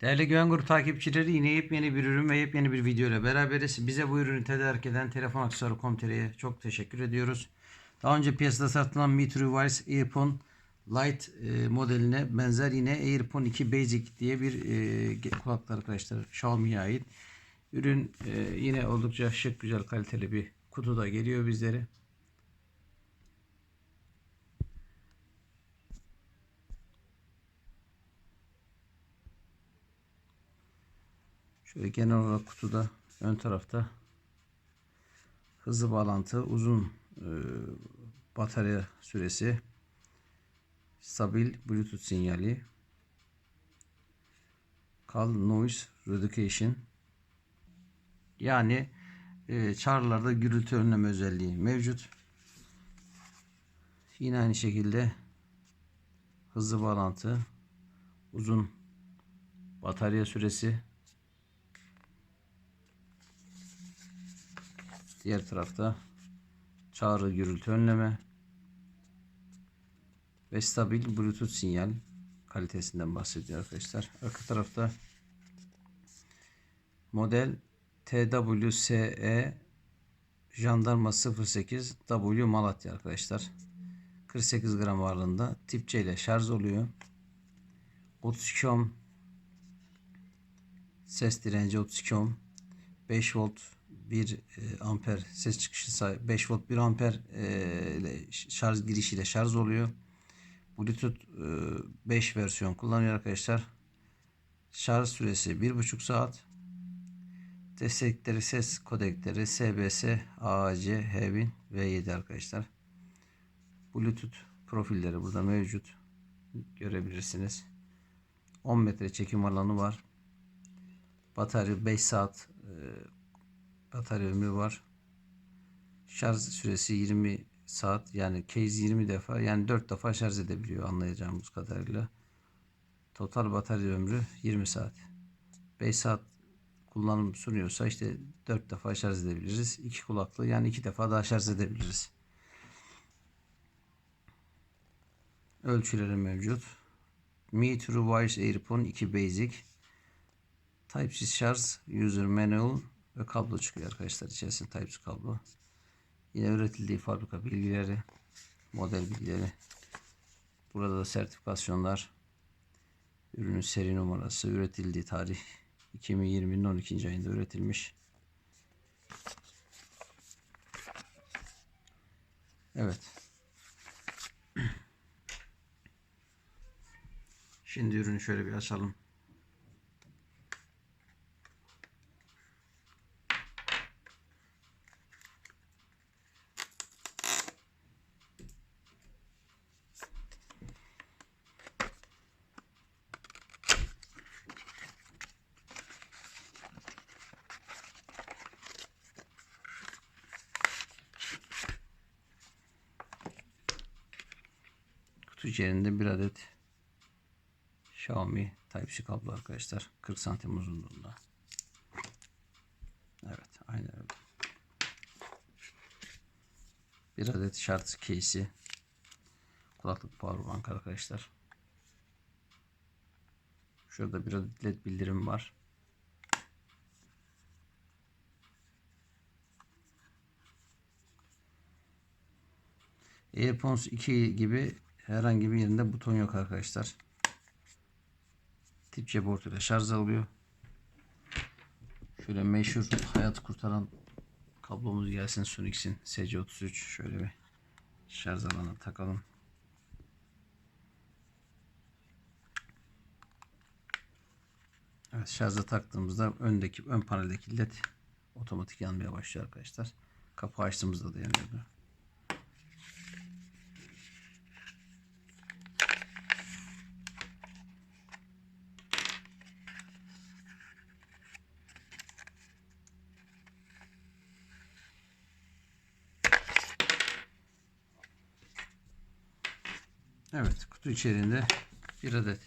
Değerli Güven Grup takipçileri yine yepyeni bir ürün ve yepyeni bir video ile beraberiz. Bize bu ürünü tedarik eden Telefon Aksesuarı.com.tr'ye çok teşekkür ediyoruz. Daha önce piyasada satılan Mi Wise Earphone Lite e, modeline benzer yine AirPod 2 Basic diye bir e, kulaklık arkadaşlar. Xiaomi'ye ait. Ürün e, yine oldukça şık, güzel, kaliteli bir kutuda geliyor bizlere. Şöyle genel olarak kutuda ön tarafta hızlı bağlantı, uzun e, batarya süresi, stabil Bluetooth sinyali, Call Noise Reduction yani e, çağrılarda gürültü önleme özelliği mevcut. Yine aynı şekilde hızlı bağlantı, uzun batarya süresi, Diğer tarafta çağrı gürültü önleme ve stabil bluetooth sinyal kalitesinden bahsediyor arkadaşlar. Arka tarafta model TWSE Jandarma 08 W Malatya arkadaşlar. 48 gram ağırlığında tip C ile şarj oluyor. 32 ohm ses direnci 32 ohm 5 volt 1 e, amper ses çıkışı sahip 5 volt 1 amper e, ile şarj girişiyle şarj oluyor. Bluetooth e, 5 versiyon kullanıyor arkadaşlar. Şarj süresi 1,5 saat. Destekleri ses kodekleri SBS, AAC, H1000 ve 7 arkadaşlar. Bluetooth profilleri burada mevcut. Görebilirsiniz. 10 metre çekim alanı var. Batarya 5 saat e, batarya ömrü var. Şarj süresi 20 saat yani case 20 defa yani 4 defa şarj edebiliyor anlayacağımız kadarıyla. Total batarya ömrü 20 saat. 5 saat kullanım sunuyorsa işte 4 defa şarj edebiliriz. 2 kulaklı yani 2 defa daha şarj edebiliriz. Ölçüleri mevcut. Mi True AirPod 2 Basic Type-C şarj User Manual ve kablo çıkıyor arkadaşlar içerisinde Type-C kablo. Yine üretildiği fabrika bilgileri, model bilgileri. Burada da sertifikasyonlar, ürünün seri numarası, üretildiği tarih 2020'nin 12. ayında üretilmiş. Evet. Şimdi ürünü şöyle bir açalım. Kutu içerisinde bir adet Xiaomi Type-C kablo arkadaşlar. 40 santim uzunluğunda. Evet aynen öyle. Bir adet şarj case'i. Kulaklık powerbank arkadaşlar. Şurada bir adet led bildirim var. AirPods 2 gibi herhangi bir yerinde buton yok arkadaşlar. Tip C ile şarj alıyor. Şöyle meşhur hayat kurtaran kablomuz gelsin Sunix'in SC33 şöyle bir şarj alanına takalım. Evet şarja taktığımızda öndeki ön paneldeki led otomatik yanmaya başlıyor arkadaşlar. Kapağı açtığımızda da yanıyor. Evet kutu içerisinde bir adet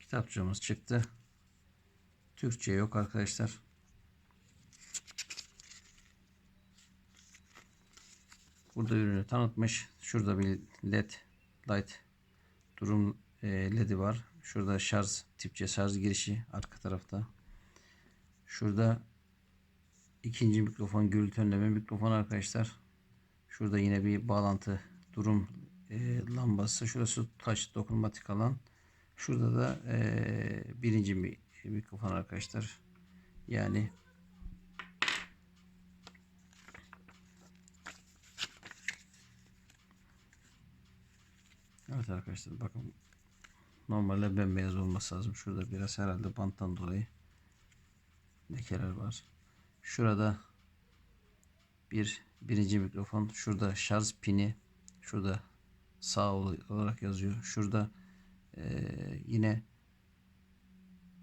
kitapçığımız çıktı. Türkçe yok arkadaşlar. Burada ürünü tanıtmış. Şurada bir led light durum e, ledi var. Şurada şarj tipçe şarj girişi arka tarafta. Şurada ikinci mikrofon gürültü önleme mikrofon arkadaşlar. Şurada yine bir bağlantı durum e, lambası. Şurası taş dokunmatik alan. Şurada da e, birinci mi, mikrofon arkadaşlar. Yani Evet arkadaşlar bakın normalde bembeyaz olması lazım. Şurada biraz herhalde banttan dolayı lekeler var. Şurada bir birinci mikrofon. Şurada şarj pini. Şurada sağ olarak yazıyor. Şurada eee, yine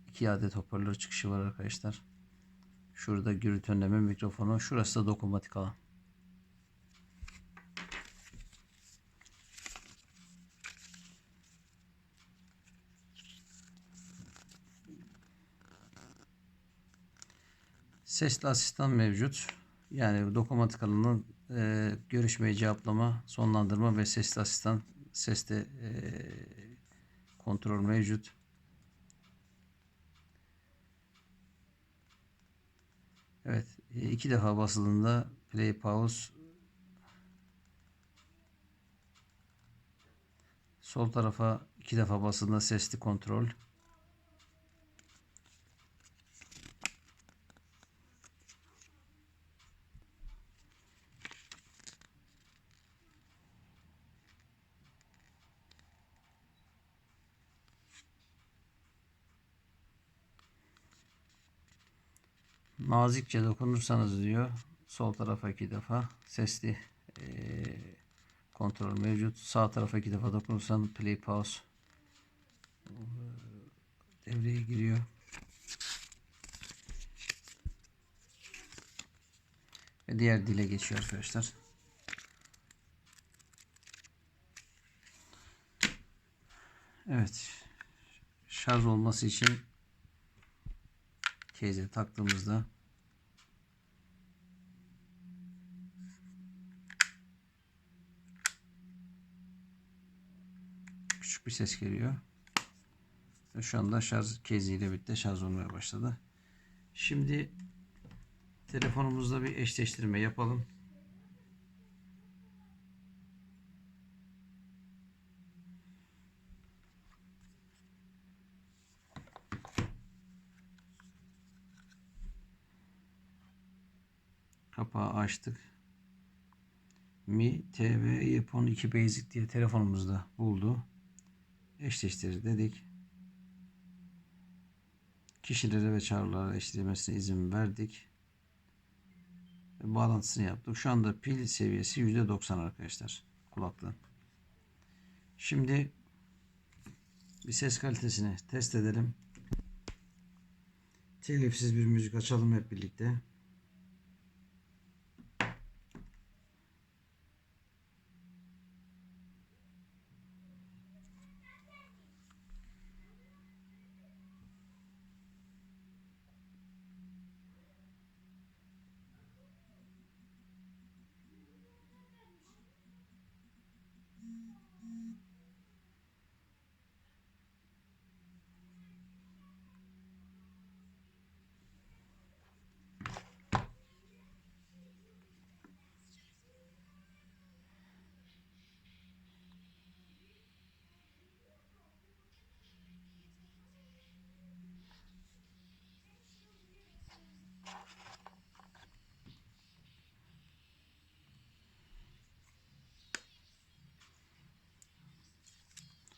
iki adet hoparlör çıkışı var arkadaşlar. Şurada gürültü önleme mikrofonu. Şurası da dokunmatik alan. Sesli asistan mevcut. Yani dokunmatik alanın e, görüşmeyi cevaplama, sonlandırma ve sesli asistan seste e, kontrol mevcut. Evet, e, iki defa basıldığında play pause sol tarafa iki defa basıldığında sesli kontrol. Nazikçe dokunursanız diyor sol tarafa iki defa sesli eee, kontrol mevcut. Sağ tarafa iki defa dokunursan play pause eee, devreye giriyor. Ve diğer dile geçiyor arkadaşlar. Evet. Şarj olması için case'e taktığımızda küçük bir ses geliyor. Ve şu anda şarj ile birlikte şarj olmaya başladı. Şimdi telefonumuzda bir eşleştirme yapalım. Kapağı açtık. Mi TV iPhone 2 Basic diye telefonumuzda buldu. Eşleştir dedik. Kişilere ve çağrılara eşleşmesine izin verdik. Ve bağlantısını yaptık. Şu anda pil seviyesi %90 arkadaşlar kulaklığın. Şimdi bir ses kalitesini test edelim. Telifsiz bir müzik açalım hep birlikte.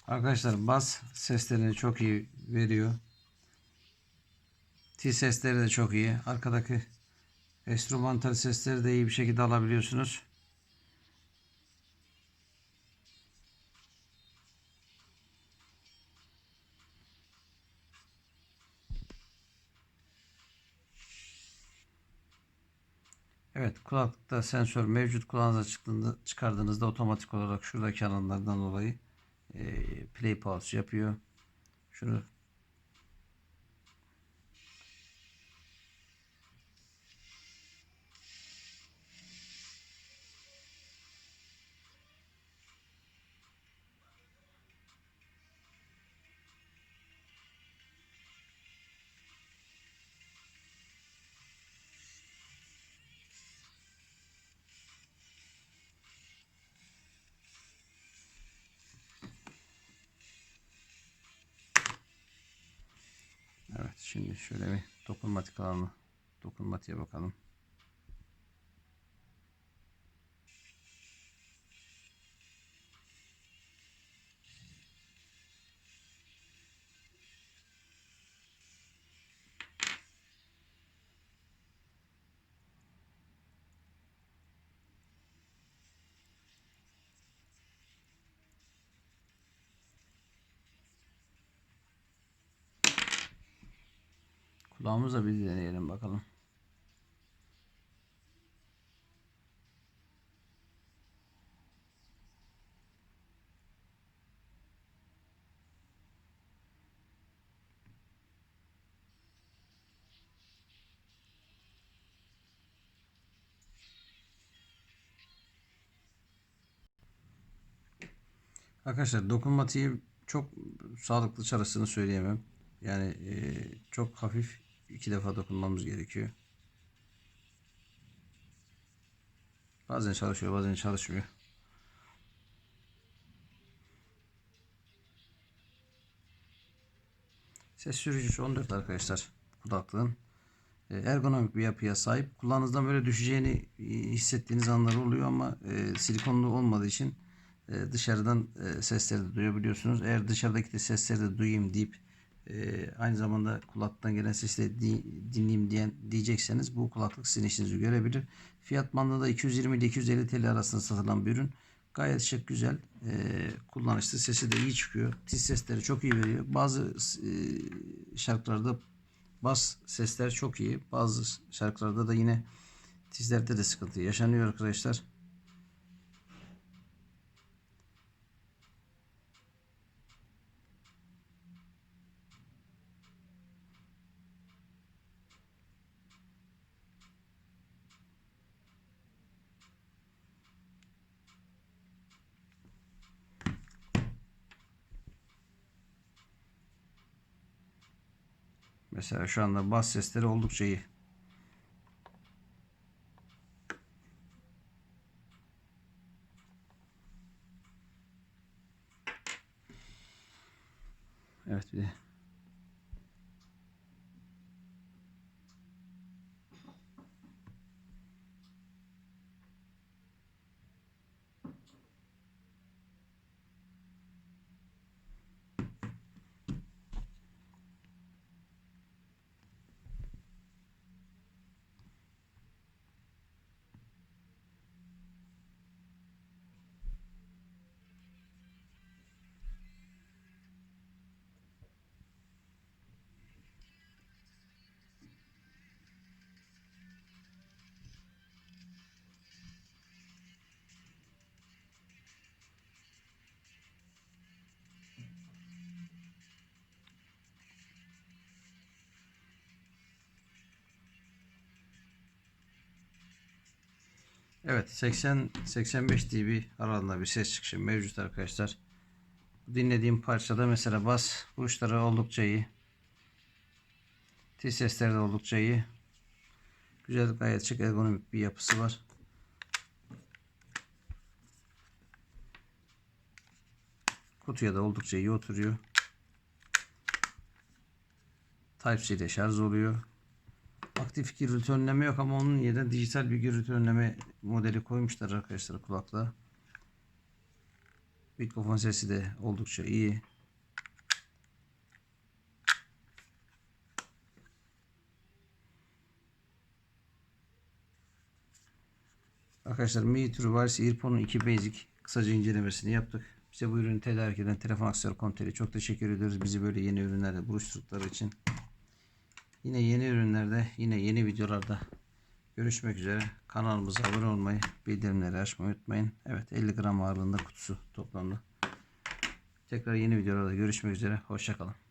Arkadaşlar bas seslerini çok iyi veriyor. T sesleri de çok iyi. Arkadaki enstrümantal sesleri de iyi bir şekilde alabiliyorsunuz. Evet kulaklıkta sensör mevcut kulağınıza çıktığında, çıkardığınızda otomatik olarak şuradaki alanlardan dolayı e, play pause yapıyor. Şunu Şimdi şöyle bir dokunmatik alanı dokunmatiğe bakalım. Kulağımızla bir deneyelim bakalım. Arkadaşlar dokunmatiği çok sağlıklı çalıştığını söyleyemem. Yani e, çok hafif iki defa dokunmamız gerekiyor. Bazen çalışıyor bazen çalışmıyor. Ses sürücüsü 14 arkadaşlar kulaklığın. E, Ergonomik bir yapıya sahip. Kulağınızdan böyle düşeceğini hissettiğiniz anlar oluyor ama e, silikonlu olmadığı için e, dışarıdan sesleri de duyabiliyorsunuz. Eğer dışarıdaki de sesleri de duyayım deyip e, aynı zamanda kulaktan gelen sesi de di- dinleyeyim diyen diyecekseniz bu kulaklık sizin işinizi görebilir. Fiyat bandında 220 ile 250 TL arasında satılan bir ürün. Gayet şık, güzel, e, kullanışlı, sesi de iyi çıkıyor. Tiz sesleri çok iyi veriyor. Bazı e, şarkılarda bas sesler çok iyi. Bazı şarkılarda da yine tizlerde de sıkıntı yaşanıyor arkadaşlar. Mesela şu anda bas sesleri oldukça iyi. Evet 80-85 dB aralığında bir ses çıkışı mevcut arkadaşlar. Dinlediğim parçada mesela bas vuruşları oldukça iyi. Tiz sesleri de oldukça iyi. Güzel gayet şık ergonomik bir yapısı var. Kutuya da oldukça iyi oturuyor. Type-C ile şarj oluyor. Aktif gürültü önleme yok ama onun yerine dijital bir gürültü önleme modeli koymuşlar arkadaşlar kulaklığa. Mikrofon sesi de oldukça iyi. Arkadaşlar Mi Turvaris Earphone'un 2 Basic kısaca incelemesini yaptık. Bize bu ürünü tedarik eden Telefon Aksesuar çok teşekkür ediyoruz. Bizi böyle yeni ürünlerle buluşturdukları için. Yine yeni ürünlerde, yine yeni videolarda görüşmek üzere. Kanalımıza abone olmayı, bildirimleri açmayı unutmayın. Evet 50 gram ağırlığında kutusu toplamda. Tekrar yeni videolarda görüşmek üzere. Hoşçakalın.